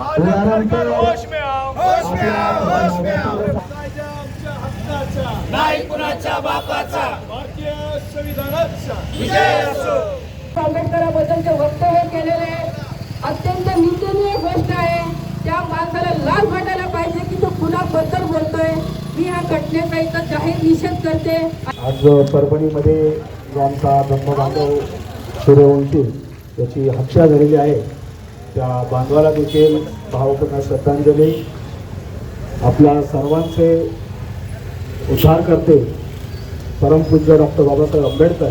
होश में आओ. होश में आओ, होश में आओ. कायदा आमच्या हक्काचा. नाही कुणाच्या बापाचा. भारतीय संविधानाचा. विजय असो. आंबेडकराबद्दलचे वक्तव्य केलेले अत्यंत निंदनीय गोष्ट आहे. त्या माणसाला लाज वाटायला पाहिजे की तो कुणाबद्दल बोलतोय. मी ह्या घटनेचा इथं जाहीर निषेध करते. आज परभणीमध्ये जो आमचा धर्मबांधव सूर्यवंशी याची हत्या झालेली आहे. त्या बांधवाला देखील भावपूर्ण श्रद्धांजली. आपल्या सर्वांचे उद्धार करते परमपूज्य डॉक्टर बाबासाहेब आंबेडकर.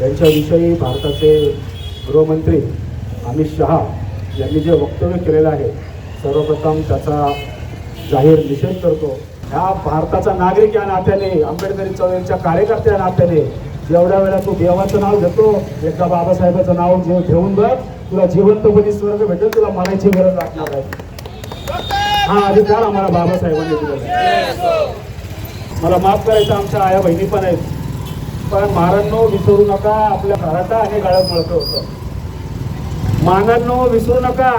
यांच्याविषयी भारताचे गृहमंत्री अमित शहा यांनी जे वक्तव्य केलेलं आहे सर्वप्रथम त्याचा जाहीर निषेध करतो. ह्या भारताचा नागरिक या नात्याने आंबेडकरी चळवळीच्या कार्यकर्त्या नात्याने जेवढ्या वेळा तू देवाचं नाव घेतो एकदा बाबासाहेबाचं नाव घेऊन बघ तुला जिवंतपणी स्वर्ग भेटेल तुला मरायची गरज लागणार आहे. हा अधिकार आम्हाला बाबासाहेबांनी दिला. मला माफ करायचं आमच्या आया बहिणी पण आहेत. पण महाराजांनो विसरू नका आपल्या घराचा आणि गाळ्यात मळतं होतं. मानांनो विसरू नका.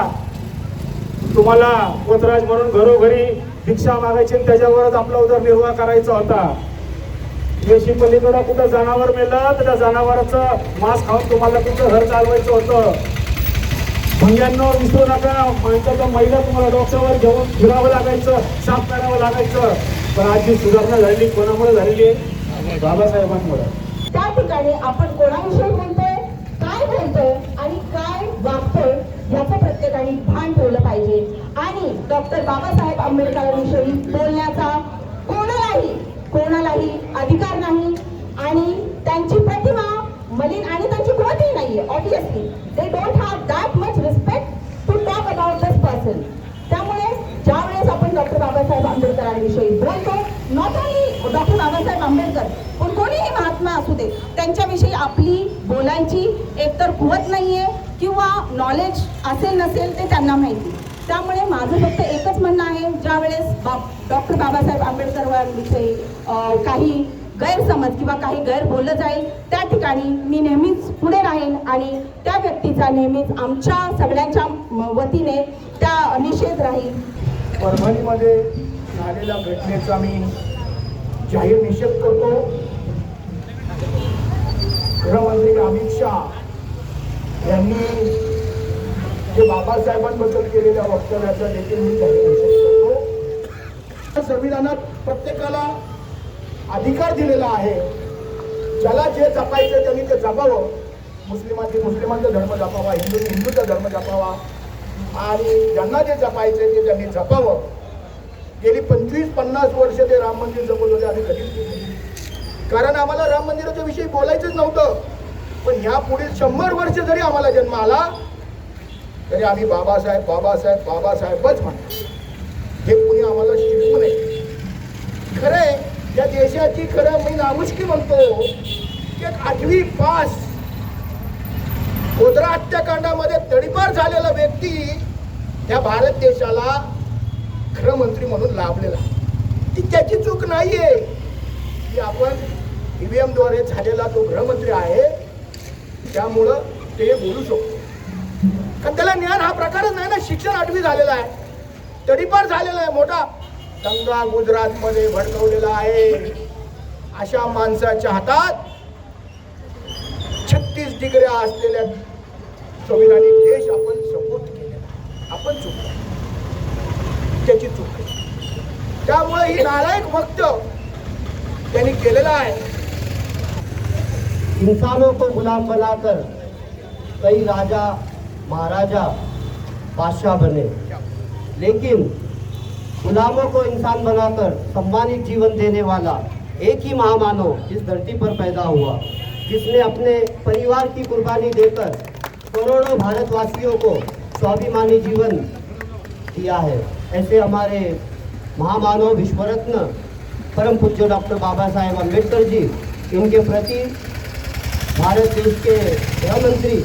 तुम्हाला पोतराज म्हणून घरोघरी भिक्षा मागायची आणि त्याच्यावरच आपला उदरनिर्वाह करायचा होता. देशी पलीकडं कुठं जनावर मेलं तर त्या जनावराचं मांस खाऊन तुम्हाला तुमचं घर चालवायचं होतं. महिलांवर विसरू नका माणसाच्या महिला तुम्हाला डोक्यावर घेऊन फिरावं लागायचं साफ करावं लागायचं. पण आज जी सुधारणा झालेली कोणामुळे झालेली आहे? बाबासाहेबांमुळे. त्या ठिकाणी आपण कोणाविषयी बोलतोय काय बोलतोय आणि काय वागतोय याचं प्रत्येकाने भान ठेवलं पाहिजे. आणि डॉक्टर बाबासाहेब आंबेडकरांविषयी बोलण्याचा आंबेडकर. पण कोणीही महात्मा असू दे त्यांच्याविषयी आपली बोलायची एकतर कुवत आहे किंवा नॉलेज असेल नसेल ते त्यांना माहिती. त्यामुळे माझं फक्त एकच म्हणणं आहे ज्या वेळेस बा डॉक्टर बाबासाहेब आंबेडकरांविषयी काही गैरसमज किंवा काही गैर बोललं जाईल त्या ठिकाणी मी नेहमीच पुढे राहीन आणि त्या व्यक्तीचा नेहमीच आमच्या सगळ्यांच्या वतीने त्या निषेध राहील. परभणीमध्ये झालेल्या घटनेचा मी जाहीर निषेध करतो. गृहमंत्री अमित शहा यांनी जे बाबासाहेबांबद्दल केलेल्या वक्तव्याचा देखील मी जाहीर निषेध करतो. संविधानात प्रत्येकाला अधिकार दिलेला आहे. ज्याला जे जपायचं त्यांनी ते जपावं. मुस्लिमांनी मुस्लिमांचा धर्म जपावा हिंदूंनी हिंदूचा धर्म जपावा. आणि ज्यांना जे जपायचं ते त्यांनी जपावं. गेली पंचवीस पन्नास वर्ष ते राम मंदिर जमवलं होते आम्ही कधीच कारण आम्हाला राम मंदिराच्या विषयी बोलायचंच नव्हतं. पण ह्या पुढील शंभर वर्ष जरी आम्हाला जन्म आला तरी आम्ही बाबासाहेब बाबासाहेब बाबासाहेबच म्हणतो. हे कुणी आम्हाला शिकवू नये. खरंय या देशाची खरं मी नामुष्की म्हणतो की एक आठवी पास गोधरा हत्याकांडामध्ये तडीपार झालेला व्यक्ती त्या भारत देशाला खरं मंत्री म्हणून लाभलेला. ती त्याची चूक नाही आहे की आपण ई व्ही एमद्वारे झालेला तो गृहमंत्री आहे त्यामुळं ते बोलू शकतो. कारण त्याला ज्ञान हा प्रकारच नाही ना. शिक्षण आठवी झालेला आहे. तडीपार झालेला आहे मोठा. दंगा गुजरातमध्ये भडकवलेला आहे. अशा माणसाच्या हातात छत्तीस डिग्र्या असलेल्या संविधानिक देश आपण सपोर्ट केलेला आपण चुकलो. इंसानों को गुलाम बनाकर कई राजा, महाराजा, बादशाह बने। लेकिन गुलामों को इंसान बनाकर सम्मानित जीवन देने वाला एक ही महामानव इस धरती पर पैदा हुआ, जिसने अपने परिवार की कुर्बानी देकर करोड़ों भारतवासियों को स्वाभिमानी जीवन दिया है। ऐसे हमारे महामानव विश्वरत्न परम पूज्य डॉक्टर बाबा साहेब अंबेडकर जी, इनके प्रति भारत देश के गृह मंत्री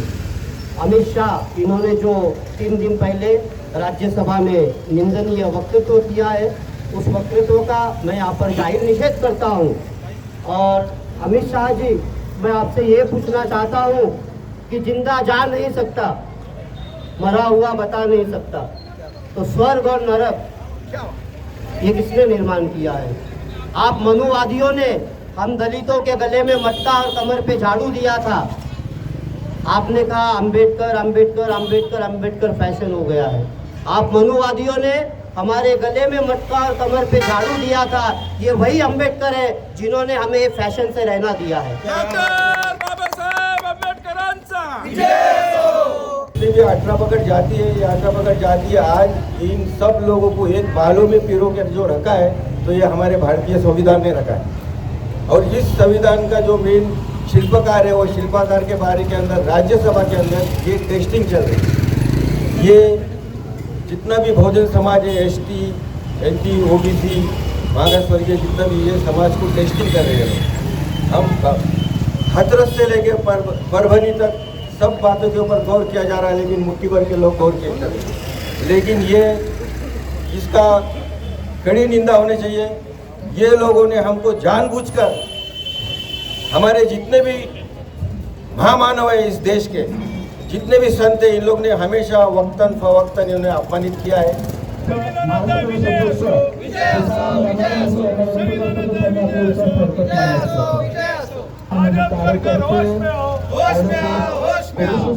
अमित शाह, इन्होंने जो तीन दिन पहले राज्यसभा में निंदनीय वक्तव्य किया है, उस वक्तव्य का मैं यहाँ पर ज़ाहिर निषेध करता हूँ। और अमित शाह जी, मैं आपसे ये पूछना चाहता हूँ कि ज़िंदा जा नहीं सकता, मरा हुआ बता नहीं सकता। तो स्वर्ग और नरक ये किसने निर्माण किया है? आप मनुवादियों ने हम दलितों के गले में मटका और कमर पे झाड़ू दिया था। आपने कहा, अंबेडकर अंबेडकर अंबेडकर अंबेडकर फ़ैशन हो गया है। आप मनुवादियों ने हमारे गले में मटका और कमर पे झाड़ू दिया था। ये वही अंबेडकर है जिन्होंने हमें फ़ैशन से रहना दिया है डॉक्टर बाबासाहेब आंबेडकरांचा ये जो अठारह पकड़ जाती है, ये अठारह पकड़ जाती है। आज इन सब लोगों को एक बालों में पिरो के जो रखा है तो ये हमारे भारतीय संविधान ने रखा है। और इस संविधान का जो मेन शिल्पकार है, वो शिल्पकार के बारे के अंदर, राज्यसभा के अंदर ये टेस्टिंग चल रही है। ये जितना भी बहुजन समाज है S T N T O B C मागास जितना भी ये समाज को टेस्टिंग कर रहे हैं। हम हाथरस से लेके पर परभनी तक सब बातों के ऊपर गौर किया जा रहा है लेकिन मुट्ठी भर के लोग गौर किए कर लेकिन ये इसका कड़ी निंदा होनी चाहिए ये लोगों ने हमको जानबूझकर हमारे जितने भी महामानव है इस देश के जितने भी संत हैं इन लोग ने हमेशा वक्तन फवक्तन इन्हें अपमानित किया है विजय